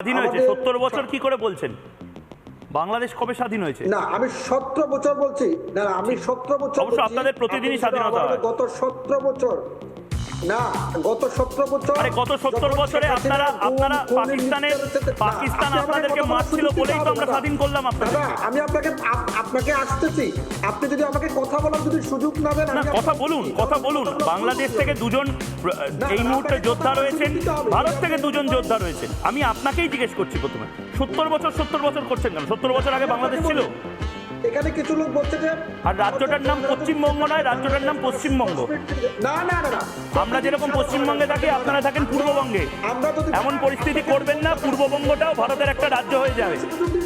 স্বাধীন হয়েছে? সত্তর বছর কি করে বলছেন? বাংলাদেশ কবে স্বাধীন হয়েছে? না আমি সতেরো বছর বলছি। না আমি সতেরো বছর। আপনাদের প্রতিদিনই স্বাধীনতা গত সতেরো বছর। না গত সতেরো বছর আরে গত সত্তর বছরে আপনারা আপনারা পাকিস্তানের নির্যাতনের সাথে- না, পাকিস্তান আপনি আপনাদেরকে মারছিল বলেই তো আমরা স্বাধীন করলাম আপনাদের আমি আপনাকে আপনাকে আসতেছি। আপনি যদি আমাকে কথা বলার যদি সুযোগ না দেন না কথা বলুন কথা বলুন। বাংলাদেশ থেকে দুজন এই মুহূর্তে যোদ্ধা রয়েছেন। ভারত থেকে দুজন যোদ্ধা রয়েছেন। আমি আপনাকেই জিজ্ঞেস করছি প্রথমে। সত্তর বছর সত্তর বছর করছেন কেন? সত্তর বছর আগে বাংলাদেশ ছিল? এখানে কিছু লোক বলছে যে আর রাজ্যটার নাম পশ্চিমবঙ্গ নয় রাজ্যটার নাম পশ্চিমবঙ্গ। না না না আমরা যেরকম পশ্চিমবঙ্গে থাকি আপনারা থাকেন পূর্ববঙ্গে। আমরা যদি এমন পরিস্থিতি করবেন না পূর্ববঙ্গটাও ভারতের একটা রাজ্য হয়ে যাবে।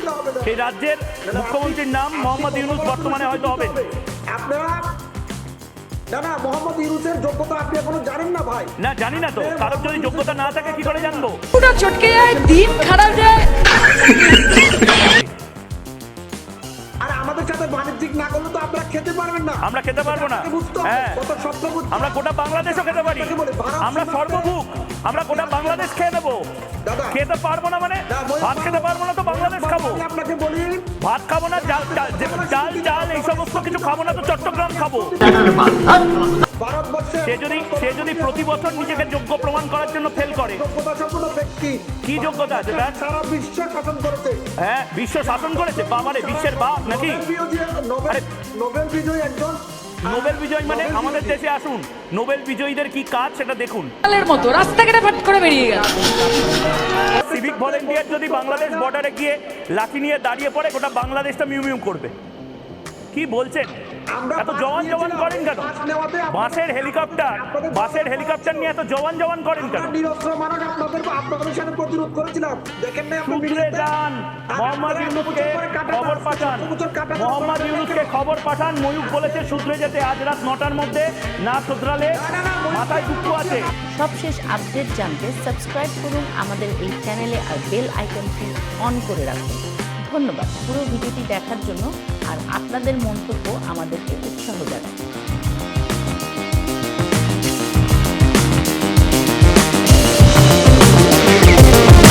হবে। সেই রাজ্যের মুখ্যমন্ত্রীর নাম মোহাম্মদ ইউনুস বর্তমানে হয়তো হবেন। আপনারা না না মোহাম্মদ ইউনুসের যোগ্যতা আপনি এখনও জানেন না ভাই। না জানি না তো। কারোর যদি যোগ্যতা না থাকে কি করে জানব? পুরো চটকে যায় দিন খারাপ যায়। আমরা খেতে পারব না। হ্যাঁ। আমরা গোটা বাংলাদেশও খেতে পারি। আমরা সর্বভুক আমরা গোটা বাংলাদেশ খেয়ে নেব। খেতে পারব না মানে? ভাত খেতে পারব না তো বাংলাদেশ খাব। আমি আপনাকে বলি ভাত খাব না সমস্ত কিছু খাব না তো চট্টগ্রাম খাব। সে যদি সে যদি প্রতি বছর নিজেকে যোগ্য প্রমাণ করার জন্য ফেল করে। যোগ্যতা সম্পন্ন ব্যক্তি। কি যোগ্যতা আছে তার সারা বিশ্ব শাসন করেছে। হ্যাঁ বিশ্ব শাসন করেছে? বাবারে বিশ্বের বাপ নাকি? নোবেল বিজয়ী নোবেল নোবেল বিজয়ী একজন। নোবেল বিজয় মানে আমাদের দেশে আসুন। নোবেল বিজয়ীদের কি কাজ সেটা দেখুন। কালের মতো রাস্তাঘাটে ফাট করে বেরিয়ে গেল। সিভিক ভলেন্টিয়ার যদি বাংলাদেশ বর্ডারে গিয়ে লাঠি নিয়ে দাঁড়িয়ে পড়ে গোটা বাংলাদেশটা মিউ মিউ করবে। কি বলছেন? আমরা এত জওয়ান জওয়ান করেন কেন? বাসের হেলিকপ্টার বাসের হেলিকপ্টার নিয়ে এত জওয়ান জওয়ান করেন কেন? সূত্রে যান। মোহাম্মদ ইউনুসকে খবর পাঠান। মোহাম্মদ ইউনুসকে খবর পাঠান। ময়ূক বলেছে সূত্রে যেতে আজ রাত নটার মধ্যে না ময়ূক- মাথায় দুঃখ আছে। সবশেষ আপডেট জানতে সাবস্ক্রাইব করুন আমাদের এই চ্যানেলে আর বেল আইকনটি অন করে রাখুন। ধন্যবাদ। পুরো ভিডিওটি দেখার জন্য আর আপনাদের মন্তব্য আমাদেরকে উৎসাহ জানায়।